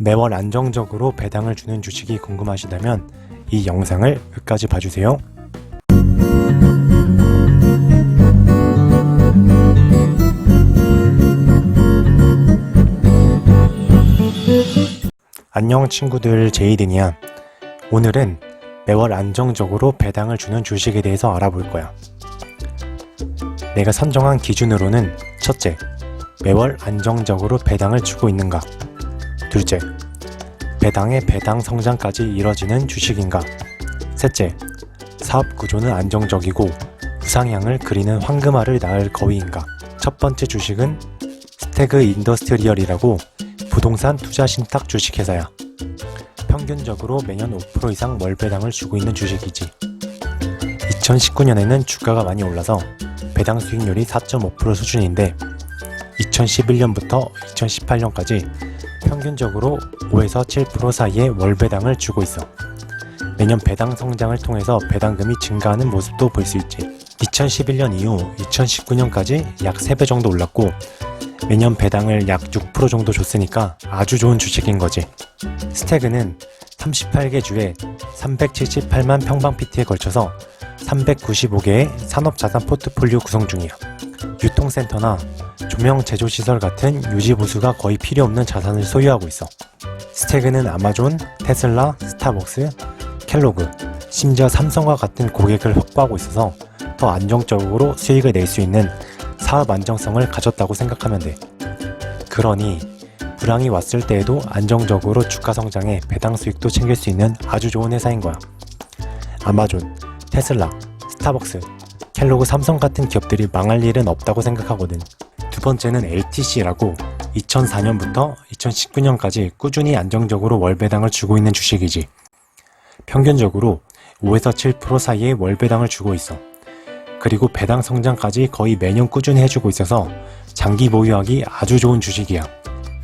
매월 안정적으로 배당을 주는 주식이 궁금하시다면 이 영상을 끝까지 봐주세요. 안녕 친구들 제이든이야. 오늘은 매월 안정적으로 배당을 주는 주식에 대해서 알아볼 거야. 내가 선정한 기준으로는 첫째, 매월 안정적으로 배당을 주고 있는가? 둘째, 배당의 배당 성장까지 이뤄지는 주식인가? 셋째, 사업 구조는 안정적이고 우상향을 그리는 황금알을 낳을 거위인가? 첫 번째 주식은 스태그 인더스트리얼이라고 부동산 투자 신탁 주식회사야. 평균적으로 매년 5% 이상 월 배당을 주고 있는 주식이지. 2019년에는 주가가 많이 올라서 배당 수익률이 4.5% 수준인데 2011년부터 2018년까지 평균적으로 5에서 7% 사이의 월 배당을 주고 있어. 매년 배당 성장을 통해서 배당금이 증가하는 모습도 볼 수 있지. 2011년 이후 2019년까지 약 3배 정도 올랐고 매년 배당을 약 6% 정도 줬으니까 아주 좋은 주식인 거지. 스태그는 38개 주에 378만 평방피트에 걸쳐서 395개의 산업자산 포트폴리오 구성 중이야. 유통센터나 조명 제조 시설 같은 유지 보수가 거의 필요 없는 자산을 소유하고 있어. 스태그는 아마존, 테슬라, 스타벅스, 켈로그, 심지어 삼성과 같은 고객을 확보하고 있어서 더 안정적으로 수익을 낼 수 있는 사업 안정성을 가졌다고 생각하면 돼. 그러니 불황이 왔을 때에도 안정적으로 주가 성장에 배당 수익도 챙길 수 있는 아주 좋은 회사인 거야. 아마존, 테슬라, 스타벅스, 켈로그, 삼성 같은 기업들이 망할 일은 없다고 생각하거든. 두 번째는 LTC라고 2004년부터 2019년까지 꾸준히 안정적으로 월 배당을 주고 있는 주식이지. 평균적으로 5에서 7% 사이의 월 배당을 주고 있어. 그리고 배당 성장까지 거의 매년 꾸준히 해주고 있어서 장기 보유하기 아주 좋은 주식이야.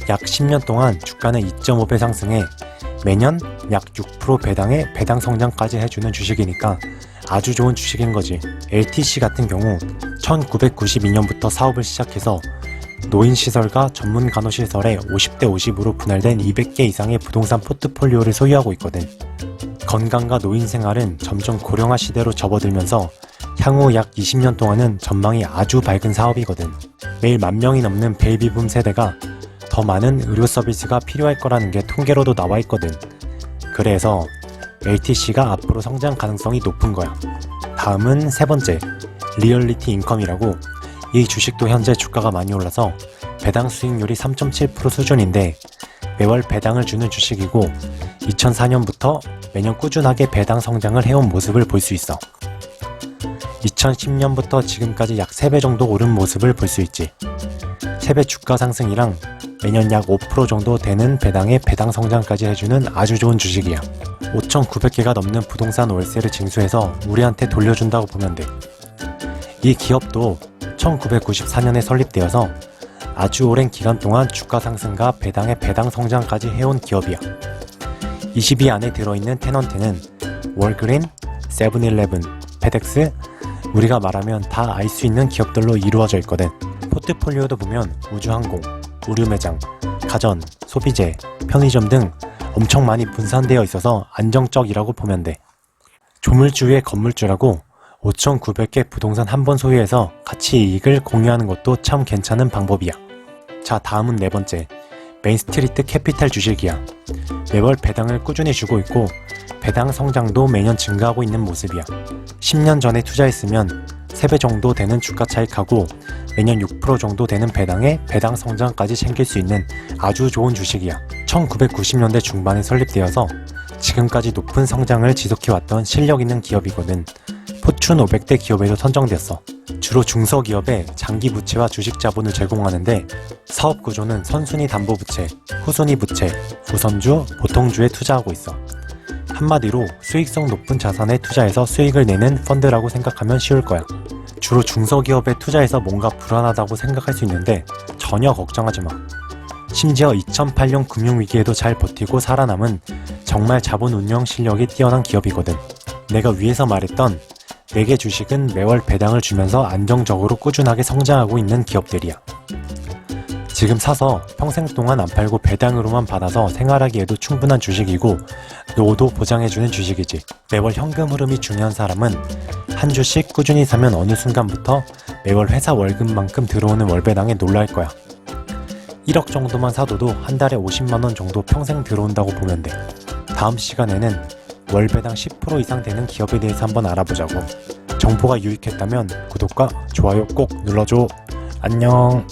약 10년 동안 주가는 2.5배 상승해 매년 약 6% 배당에 배당 성장까지 해주는 주식이니까 아주 좋은 주식인 거지. LTC 같은 경우 1992년부터 사업을 시작해서 노인시설과 전문 간호시설에 50대 50으로 분할된 200개 이상의 부동산 포트폴리오를 소유하고 있거든. 건강과 노인 생활은 점점 고령화 시대로 접어들면서 향후 약 20년 동안은 전망이 아주 밝은 사업이거든. 매일 만 명이 넘는 베이비붐 세대가 더 많은 의료 서비스가 필요할 거라는 게 통계로도 나와 있거든. 그래서 LTC가 앞으로 성장 가능성이 높은 거야. 다음은 세 번째, 리얼리티 인컴이라고 이 주식도 현재 주가가 많이 올라서 배당 수익률이 3.7% 수준인데 매월 배당을 주는 주식이고 2004년부터 매년 꾸준하게 배당 성장을 해온 모습을 볼 수 있어. 2010년부터 지금까지 약 3배 정도 오른 모습을 볼 수 있지. 3배 주가 상승이랑 매년 약 5% 정도 되는 배당의 배당 성장까지 해주는 아주 좋은 주식이야. 5,900개가 넘는 부동산 월세를 징수해서 우리한테 돌려준다고 보면 돼. 이 기업도 1994년에 설립되어서 아주 오랜 기간 동안 주가 상승과 배당의 배당 성장까지 해온 기업이야. 20위 안에 들어있는 테넌트는 월그린, 세븐일레븐, 페덱스, 우리가 말하면 다 알 수 있는 기업들로 이루어져 있거든. 포트폴리오도 보면 우주항공, 의류 매장, 가전, 소비재, 편의점 등 엄청 많이 분산되어 있어서 안정적이라고 보면 돼. 조물주의 건물주라고 5,900개 부동산 한 번 소유해서 가치 이익을 공유하는 것도 참 괜찮은 방법이야. 자, 다음은 네 번째. 메인스트리트 캐피탈 주식이야. 매월 배당을 꾸준히 주고 있고 배당 성장도 매년 증가하고 있는 모습이야. 10년 전에 투자했으면 3배 정도 되는 주가 차익하고 매년 6% 정도 되는 배당에 배당 성장까지 챙길 수 있는 아주 좋은 주식이야. 1990년대 중반에 설립되어서 지금까지 높은 성장을 지속해왔던 실력 있는 기업이거든. 포춘 500대 기업에도 선정됐어. 주로 중소기업에 장기 부채와 주식 자본을 제공하는데 사업 구조는 선순위 담보 부채, 후순위 부채, 우선주, 보통주에 투자하고 있어. 한마디로 수익성 높은 자산에 투자해서 수익을 내는 펀드라고 생각하면 쉬울 거야. 주로 중소기업에 투자해서 뭔가 불안하다고 생각할 수 있는데 전혀 걱정하지 마. 심지어 2008년 금융위기에도 잘 버티고 살아남은 정말 자본 운영 실력이 뛰어난 기업이거든. 내가 위에서 말했던 4개 주식은 매월 배당을 주면서 안정적으로 꾸준하게 성장하고 있는 기업들이야. 지금 사서 평생 동안 안 팔고 배당으로만 받아서 생활하기에도 충분한 주식이고 노후도 보장해주는 주식이지. 매월 현금 흐름이 중요한 사람은 한 주씩 꾸준히 사면 어느 순간부터 매월 회사 월급만큼 들어오는 월배당에 놀랄 거야. 1억 정도만 사둬도 한 달에 50만 원 정도 평생 들어온다고 보면 돼. 다음 시간에는 월배당 10% 이상 되는 기업에 대해서 한번 알아보자고. 정보가 유익했다면 구독과 좋아요 꼭 눌러줘. 안녕.